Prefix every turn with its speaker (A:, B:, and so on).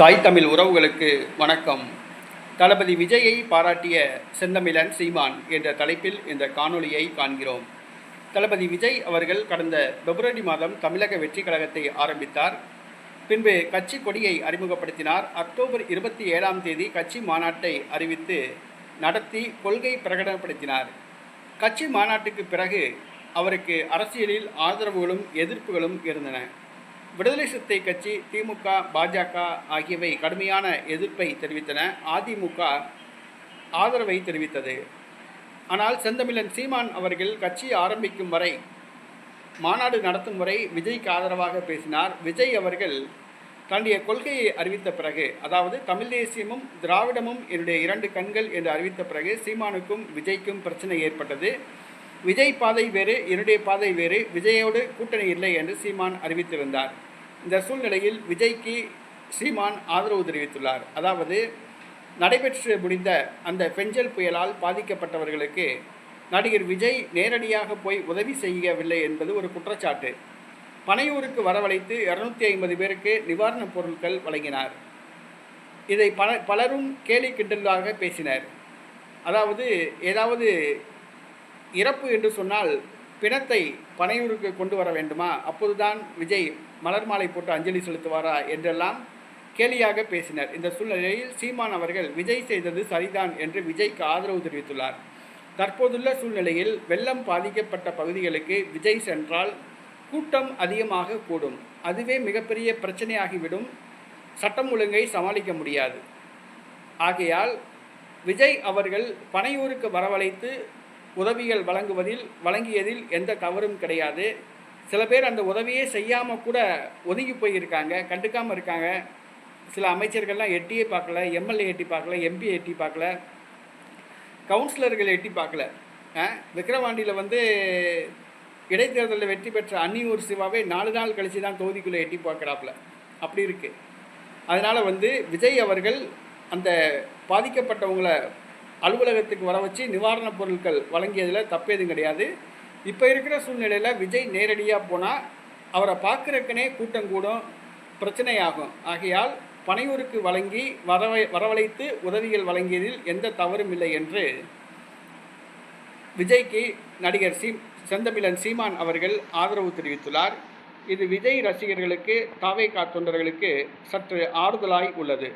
A: தாய் தமிழ் உறவுகளுக்கு வணக்கம். தளபதி விஜயை பாராட்டிய செந்தமிழன் சீமான் என்ற தலைப்பில் இந்த காணொளியை காண்கிறோம். தளபதி விஜய் அவர்கள் கடந்த பிப்ரவரி மாதம் தமிழக வெற்றி கழகத்தை ஆரம்பித்தார். பின்பு கட்சி கொடியை அறிமுகப்படுத்தினார். அக்டோபர் இருபத்தி ஏழாம் தேதி கட்சி மாநாட்டை அறிவித்து நடத்தி கொள்கை பிரகடனப்படுத்தினார். கட்சி மாநாட்டுக்கு பிறகு அவருக்கு அரசியலில் ஆதரவுகளும் எதிர்ப்புகளும் இருந்தன. விடுதலை சிறுத்தை கட்சி திமுக பாஜக ஆகியவை கடுமையான எதிர்ப்பை தெரிவித்தன. அதிமுக ஆதரவை தெரிவித்தது. ஆனால் செந்தமிழன் சீமான் அவர்கள் கட்சி ஆரம்பிக்கும் வரை மாநாடு நடத்தும் வரை விஜய்க்கு ஆதரவாக பேசினார். விஜய் அவர்கள் தன்னுடைய கொள்கையை அறிவித்த பிறகு அதாவது தமிழ் தேசியமும் திராவிடமும் என்னுடைய இரண்டு கண்கள் என்று அறிவித்த பிறகு சீமானுக்கும் விஜய்க்கும் பிரச்சனை ஏற்பட்டது. விஜய் பாதை வேறு என்னுடைய பாதை வேறு விஜயோடு கூட்டணி இல்லை என்று சீமான் அறிவித்திருந்தார். இந்த சூழ்நிலையில் விஜய்க்கு சீமான் ஆதரவு தெரிவித்துள்ளார். அதாவது நடைபெற்று முடிந்த அந்த பெஞ்சல் புயலால் பாதிக்கப்பட்டவர்களுக்கு நடிகர் விஜய் நேரடியாக போய் உதவி செய்யவில்லை என்பது ஒரு குற்றச்சாட்டு. பனையூருக்கு வரவழைத்து இரநூத்தி ஐம்பது பேருக்கு நிவாரணப் பொருட்கள் வழங்கினார். இதை பல பலரும் கேலி கிண்டலாக பேசினர். அதாவது ஏதாவது இறப்பு என்று சொன்னால் பிணத்தை பனையூருக்கு கொண்டு வர வேண்டுமா? அப்போதுதான் விஜய் மலர் மாலை போட்டு அஞ்சலி செலுத்துவாரா? என்றெல்லாம் கேலியாக பேசினர். இந்த சூழ்நிலையில் சீமான் அவர்கள் விஜய் செய்தது சரிதான் என்று விஜய்க்கு ஆதரவு தெரிவித்துள்ளார். தற்போதுள்ள சூழ்நிலையில் வெள்ளம் பாதிக்கப்பட்ட பகுதிகளுக்கு விஜய் சென்றால் கூட்டம் அதிகமாக கூடும். அதுவே மிகப்பெரிய பிரச்சனையாகிவிடும். சட்டம் ஒழுங்கை சமாளிக்க முடியாது. ஆகையால் விஜய் அவர்கள் பனையூருக்கு வரவழைத்து உதவிகள் வழங்குவதில் வழங்கியதில் எந்த தவறும் கிடையாது. சில பேர் அந்த உதவியே செய்யாமல் கூட ஒதுங்கி போயிருக்காங்க கண்டுக்காமல் இருக்காங்க. சில அமைச்சர்கள்லாம் எட்டியே பார்க்கல எம்எல்ஏ எட்டி பார்க்கல எம்பி எட்டி பார்க்கல கவுன்சிலர்கள் எட்டி பார்க்கல. விக்கிரவாண்டியில் வந்து இடைத்தேர்தலில் வெற்றி பெற்ற அன்னியூர் சிவாவே நாலு நாள் கழித்து தான் தொகுதிக்குள்ளே எட்டி பார்க்குறாப்புல. அப்படி இருக்குது அதனால் வந்து விஜய் அவர்கள் அந்த பாதிக்கப்பட்டவங்களை அலுவலகத்துக்கு வர வச்சு நிவாரணப் பொருட்கள் வழங்கியதில் தப்பேதும் கிடையாது. இப்போ இருக்கிற சூழ்நிலையில் விஜய் நேரடியாக போனால் அவரை பார்க்குறக்குனே கூட்டம் கூடும் பிரச்சனையாகும். ஆகையால் பனையூருக்கு வழங்கி வரவை வரவழைத்து உதவிகள் வழங்கியதில் எந்த தவறும் இல்லை என்று விஜய்க்கு நடிகர் சீ செந்தமிழன் சீமான் அவர்கள் ஆதரவு தெரிவித்துள்ளார். இது விஜய் ரசிகர்களுக்கு தாவேகா தொண்டர்களுக்கு சற்று ஆறுதலாய் உள்ளது.